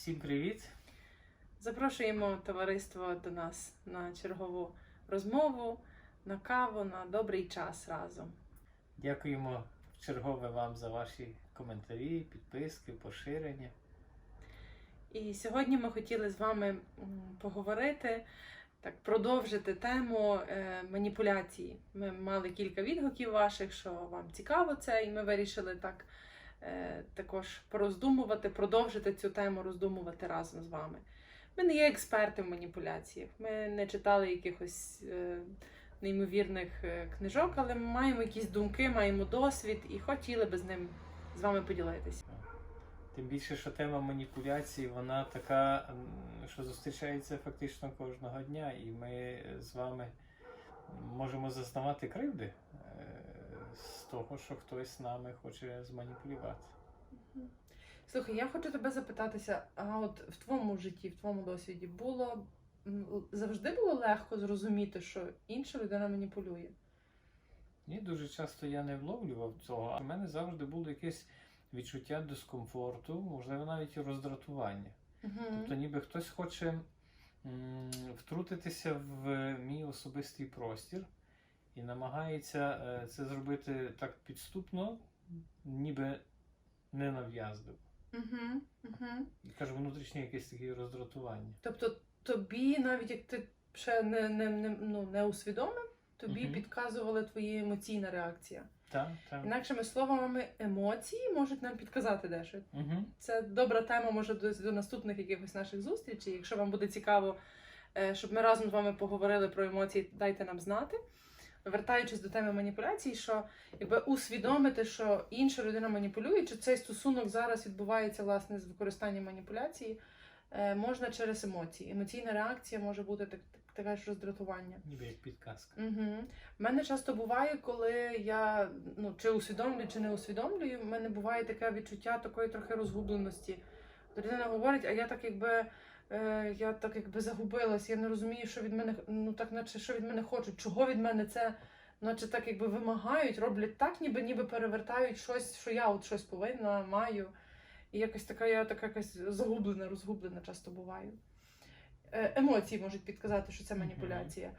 Всім привіт! Запрошуємо товариство до нас на чергову розмову, на каву, на добрий час разом. Дякуємо в чергове вам за ваші коментарі, підписки, поширення. І сьогодні ми хотіли з вами поговорити, так, продовжити тему е, маніпуляції. Ми мали кілька відгуків ваших, що вам цікаво це, і ми вирішили так також пороздумувати, продовжити цю тему роздумувати разом з вами. Ми не є експерти в маніпуляціях, ми не читали якихось е, неймовірних е, книжок, але ми маємо якісь думки, маємо досвід і хотіли би з ним з вами поділитися. Тим більше, що тема маніпуляцій, вона така, що зустрічається фактично кожного дня, і ми з вами можемо зазнавати кривди е, того, що хтось нами хоче зманіпулювати. Слухай, я хочу тебе запитатися, а от в твоєму житті, в твоєму досвіді було завжди було легко зрозуміти, що інша людина маніпулює? Ні, дуже часто я не вловлював цього. У мене завжди було якесь відчуття дискомфорту, можливо, навіть і роздратування. Тобто, ніби хтось хоче м, втрутитися в мій особистий простір і намагається е, це зробити так підступно, ніби ненав'язливо. Угу, угу. І кажу, внутрішнє якесь таке роздратування. Тобто тобі, навіть як ти ще не, не, не, ну, не усвідомив, тобі Мгм. підказувала твоя емоційна реакція. Так, так. Інакшими словами, емоції можуть нам підказати дещо. Угу. Це добра тема, може, до, до наступних якихось наших зустрічей. Якщо вам буде цікаво, е, щоб ми разом з вами поговорили про емоції, дайте нам знати. Вертаючись до теми маніпуляцій, що якби усвідомити, що інша людина маніпулює, чи цей стосунок зараз відбувається власне з використанням маніпуляції, е, можна через емоції. Емоційна реакція може бути так, так, таке ж роздратування. Ніби як підказка. Угу. У мене часто буває, коли я ну, чи усвідомлюю, чи не усвідомлюю, в мене буває таке відчуття такої трохи розгубленості. Людина говорить, а я так якби. Е, Я так якби загубилась, я не розумію, що від мене, ну так наче що від мене хочуть, чого від мене це, наче так якби вимагають, роблять так, ніби ніби перевертають щось, що я от щось повинна, маю. І якось така я така якась загублена, розгублена часто буваю. Е, Емоції можуть підказати, що це маніпуляція.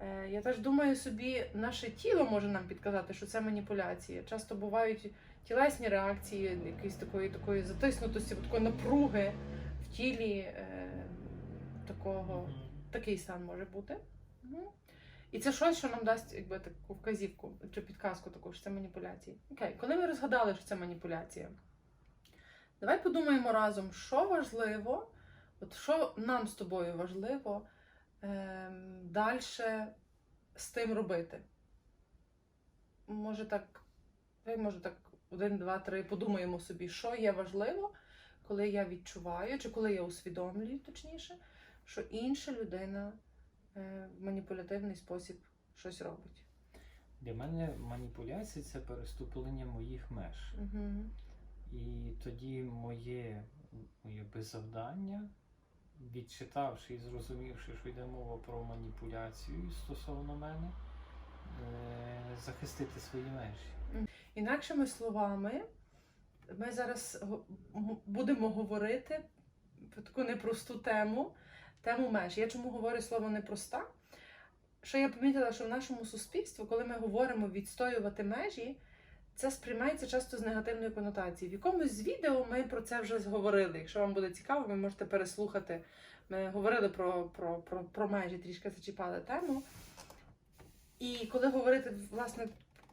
Е, Я теж думаю собі, наше тіло може нам підказати, що це маніпуляція. Часто бувають тілесні реакції, якоїсь такої такої затиснутості, такої напруги тілі. Е, такого, такий стан може бути. Мгм. І це щось, що нам дасть якби, таку вказівку чи підказку таку, що це маніпуляції. Окей, коли ми розгадали, що це маніпуляція, давай подумаємо разом, що важливо, от що нам з тобою важливо ем, далі з тим робити. Може так, може так, один, два, три, подумаємо собі, що є важливо, коли я відчуваю, чи коли я усвідомлюю, точніше, що інша людина е, в маніпулятивний спосіб щось робить. Для мене маніпуляція це переступлення моїх меж. Угу. І тоді моє, моє завдання, відчитавши і зрозумівши, що йде мова про маніпуляцію стосовно мене, е, захистити свої межі. Інакшими словами, ми зараз будемо говорити про таку непросту тему, тему меж. Я чому говорю слово непроста? Що я помітила, що в нашому суспільстві, коли ми говоримо відстоювати межі, це сприймається часто з негативною конотацією. В якомусь з відео ми про це вже зговорили. Якщо вам буде цікаво, ви можете переслухати. Ми говорили про, про, про, про межі, трішки зачіпали тему. І коли говорити власне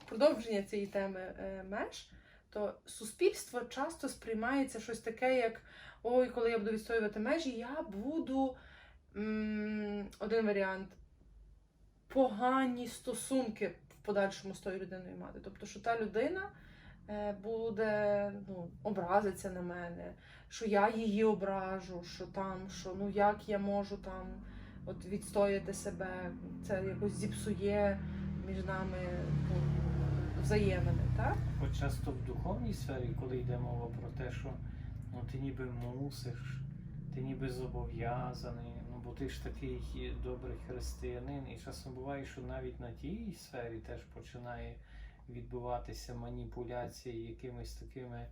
продовження цієї теми е, меж, то суспільство часто сприймається щось таке, як ой, коли я буду відстоювати межі, я буду один варіант погані стосунки в подальшому з тою людиною мати. Тобто, що та людина е, буде ну, образиться на мене, що я її ображу, що там, що ну як я можу там от відстояти себе, це якось зіпсує між нами ну, взаємини, так? От часто в духовній сфері, коли йде мова про те, що ну, ти ніби мусиш, ти ніби зобов'язаний, ну бо ти ж такий добрий християнин, і часом буває, що навіть на тій сфері теж починає відбуватися маніпуляція якимись такими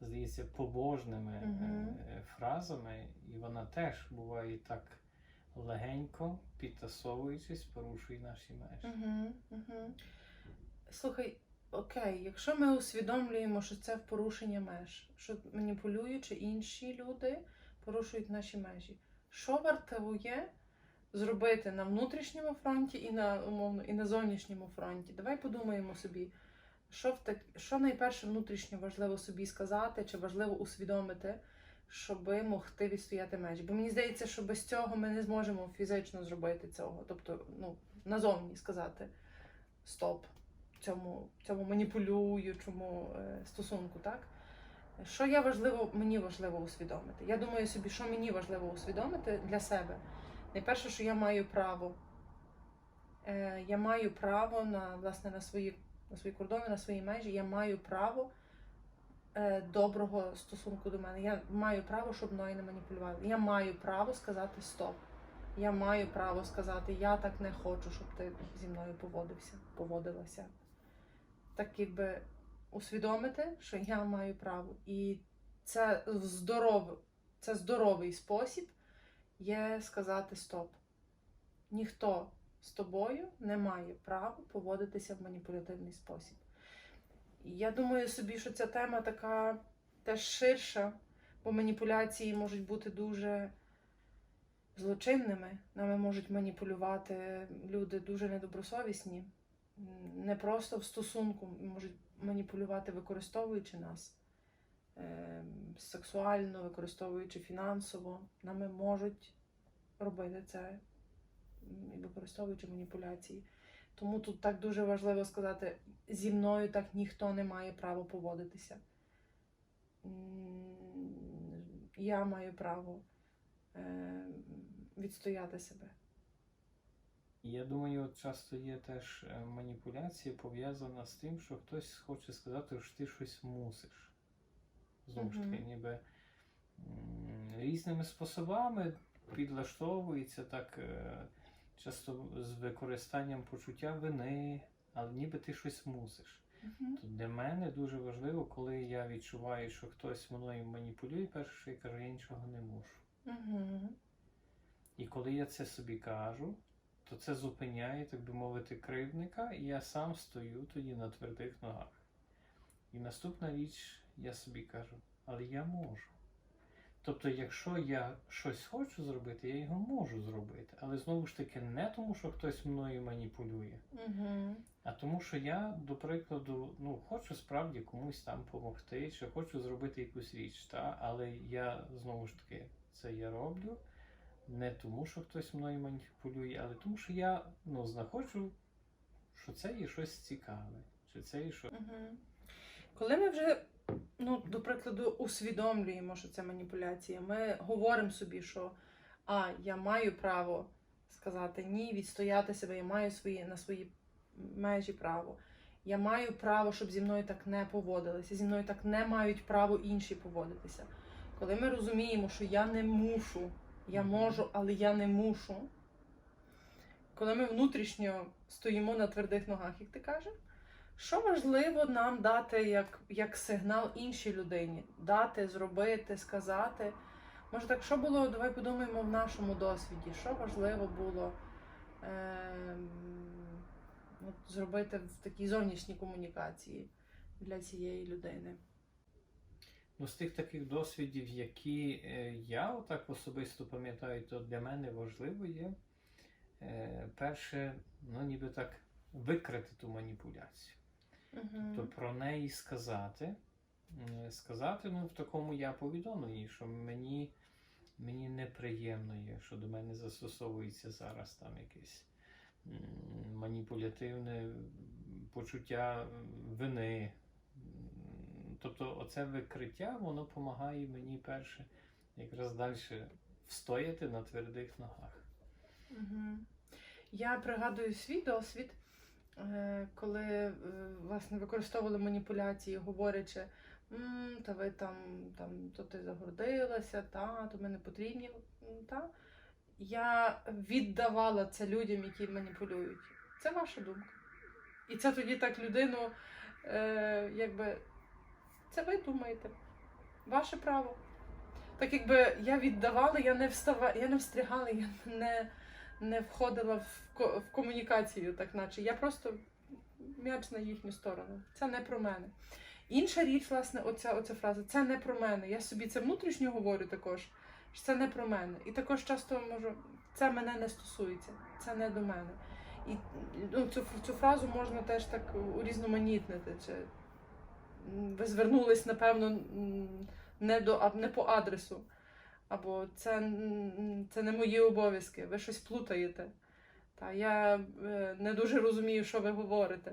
здається, побожними Мгм. е, фразами, і вона теж буває так легенько, підтасовуючись, порушує наші межі. Угу, угу. Слухай, окей, якщо ми усвідомлюємо, що це в порушення меж, що маніпулюючи інші люди порушують наші межі, що вартує зробити на внутрішньому фронті і на умовно і на зовнішньому фронті? Давай подумаємо собі, що в так, що найперше внутрішньо важливо собі сказати, чи важливо усвідомити, щоб могти відстояти межі. Бо мені здається, що без цього ми не зможемо фізично зробити цього. Тобто, ну, назовні сказати стоп цьому, цьому маніпулюючому е, стосунку, так? Що я важливо, мені важливо усвідомити? Я думаю собі, що мені важливо усвідомити для себе. Найперше, що я маю право. Е, я маю право на, власне, на, свої, на свої кордони, на свої межі. Я маю право е, доброго стосунку до мене. Я маю право, щоб мною не маніпулювали. Я маю право сказати стоп. Я маю право сказати, я так не хочу, щоб ти зі мною поводився, поводилася. Так якби усвідомити, що я маю право. І це здоровий, це здоровий спосіб є сказати стоп. Ніхто з тобою не має права поводитися в маніпулятивний спосіб. Я думаю собі, що ця тема така теж ширша, бо маніпуляції можуть бути дуже злочинними. Нами можуть маніпулювати люди дуже недобросовісні, не просто в стосунку, можуть маніпулювати, використовуючи нас ем, сексуально, використовуючи фінансово. Нами можуть робити це використовуючи маніпуляції. Тому тут так дуже важливо сказати: зі мною так ніхто не має права поводитися. Я маю право е, відстояти себе. Я думаю, часто є теж е, маніпуляція пов'язана з тим, що хтось хоче сказати, що ти щось мусиш. Знову ж таки, ніби різними способами підлаштовується так е, часто з використанням почуття вини, але ніби ти щось мусиш. То для мене дуже важливо, коли я відчуваю, що хтось мною маніпулює, перше, що я кажу, я нічого не мушу. Угу. І коли я це собі кажу, то це зупиняє, так би мовити, кривдника, і я сам стою тоді на твердих ногах. І наступна річ, я собі кажу, але я можу. Тобто, якщо я щось хочу зробити, я його можу зробити. Але знову ж таки, не тому, що хтось мною маніпулює, Угу. а тому, що я, до прикладу, ну, хочу справді комусь там допомогти, чи хочу зробити якусь річ, та? але я знову ж таки це я роблю не тому, що хтось мною маніпулює, але тому, що я ну, знаходжу, що це є щось цікаве, чи це є що. Угу. Коли ми вже, ну, до прикладу, усвідомлюємо, що це маніпуляція, ми говоримо собі, що а, я маю право сказати ні, відстояти себе, я маю свої, на свої межі право. Я маю право, щоб зі мною так не поводилися. Зі мною так не мають право інші поводитися. Коли ми розуміємо, що я не мушу, я можу, але я не мушу. Коли ми внутрішньо стоїмо на твердих ногах, як ти кажеш, що важливо нам дати як, як сигнал іншій людині? Дати, зробити, сказати. Може, так, що було, давай подумаємо в нашому досвіді, що важливо було ем, от, зробити в такій зовнішній комунікації для цієї людини. Ну, з тих таких досвідів, які е, я отак особисто пам'ятаю, то для мене важливо є е, перше, ну ніби так, викрити ту маніпуляцію. Угу. То про неї сказати. Сказати ну, в такому я повідомленні, що мені, мені неприємно є, що до мене застосовується зараз там якесь маніпулятивне почуття вини. Тобто, оце викриття, воно допомагає мені перше якраз далі встояти на твердих ногах. Я пригадую свій досвід, е, коли е, власне використовували маніпуляції, говорячи, «М, та ви там, там то ти загордилася, та, то ми не потрібні. Та. Я віддавала це людям, які маніпулюють. Це ваша думка. І це тоді так людину, е, якби, це ви думаєте. Ваше право. Так якби я віддавала, я не встава, я не встрягала, я не, не входила в, ко- в комунікацію, так наче. Я просто м'яч на їхню сторону. Це не про мене. Інша річ, власне, оця, оця фраза це не про мене. Я собі це внутрішньо говорю також, що це не про мене. І також часто можу, це мене не стосується, це не до мене. І ну, цю, цю фразу можна теж так урізноманітнити. Чи, ви звернулись, напевно, не, до, а- не по адресу. Або це, це не мої обов'язки, ви щось плутаєте. Та я е, не дуже розумію, що ви говорите.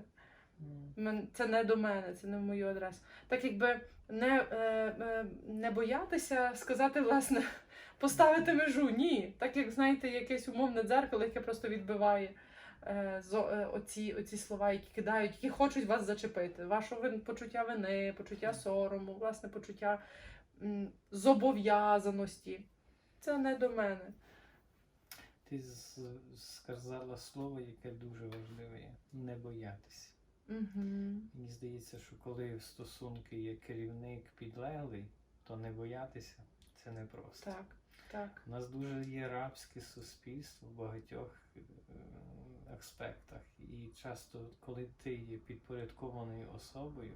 Це не до мене, це не в мою адресу. Так якби не, е, е, не боятися сказати, власне, поставити межу. Ні. Так як знаєте, якесь умовне дзеркало, яке просто відбиває оці, оці слова, які кидають, які хочуть вас зачепити. Ваше почуття вини, почуття сорому, власне, почуття зобов'язаності. Це не до мене. Ти сказала слово, яке дуже важливе не боятися. Угу. Мені здається, що коли в стосунки є керівник підлеглий, то не боятися це непросто. Так, так. У нас дуже є рабське суспільство в багатьох е, аспектах. І часто, коли ти є підпорядкованою особою,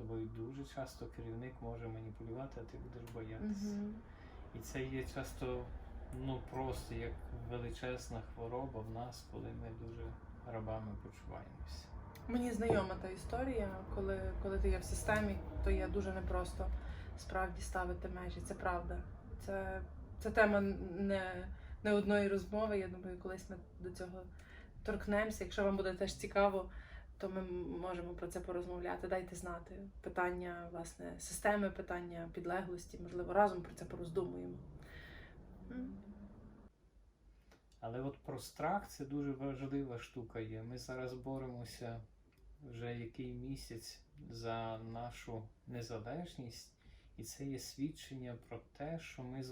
тобою дуже часто керівник може маніпулювати, а ти будеш боятися. Угу. І це є часто ну просто як величезна хвороба в нас, коли ми дуже рабами почуваємося. Мені знайома та історія, коли, коли ти є в системі, то є дуже непросто справді ставити межі. Це правда. Це, це тема не, не одної розмови. Я думаю, колись ми до цього торкнемося. Якщо вам буде теж цікаво, то ми можемо про це порозмовляти. Дайте знати питання власне системи, питання підлеглості. Можливо, разом про це пороздумуємо. Але от про страх це дуже важлива штука є. Ми зараз боремося вже який місяць за нашу незалежність, і це є свідчення про те, що ми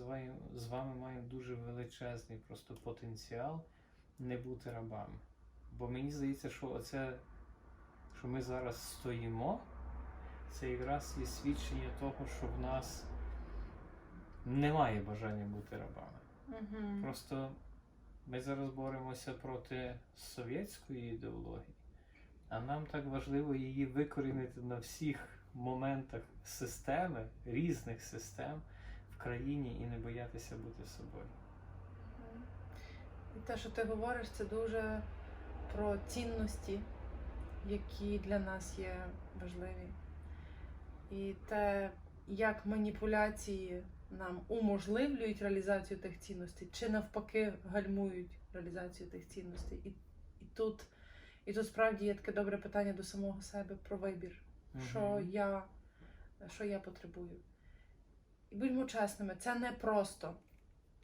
з вами, маємо дуже величезний просто потенціал не бути рабами. Бо мені здається, що оце, що ми зараз стоїмо, це якраз є свідчення того, що в нас немає бажання бути рабами. Мгм. Просто ми зараз боремося проти совєтської ідеології, а нам так важливо її викорінити на всіх моментах системи, різних систем в країні і не боятися бути собою. Те, що ти говориш, це дуже про цінності, які для нас є важливі. І те, як маніпуляції нам уможливлюють реалізацію тих цінностей, чи навпаки гальмують реалізацію тих цінностей. І, і, тут, і тут справді є таке добре питання до самого себе про вибір що я, що я потребую. І будьмо чесними, це не просто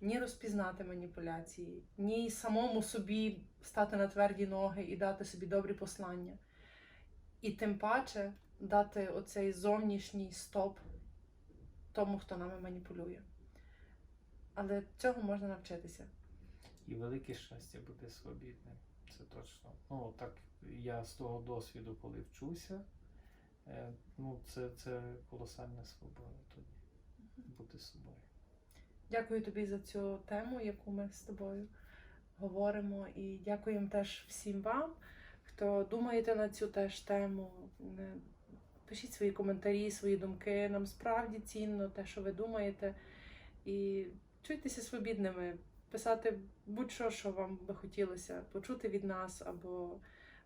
ні розпізнати маніпуляції, ні самому собі стати на тверді ноги і дати собі добрі послання. І тим паче дати оцей зовнішній стоп тому, хто нами маніпулює. Але цього можна навчитися. І велике щастя бути свобідним. Це точно. Ну, так я з того досвіду, коли вчуся, е, ну, це, це колосальна свобода тоді бути собою. Дякую тобі за цю тему, яку ми з тобою говоримо. І дякуємо теж всім вам, хто думаєте на цю теж тему. Пишіть свої коментарі, свої думки. Нам справді цінно те, що ви думаєте. І чуйтеся свобідними, писати будь-що, що вам би хотілося почути від нас або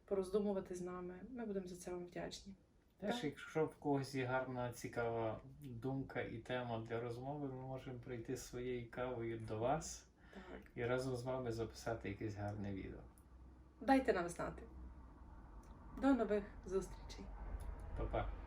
пороздумувати з нами. Ми будемо за це вам вдячні. Теж, якщо в когось є гарна, цікава думка і тема для розмови, ми можемо прийти з своєю кавою до вас Так. і разом з вами записати якесь гарне відео. Дайте нам знати. До нових зустрічей! Па-па!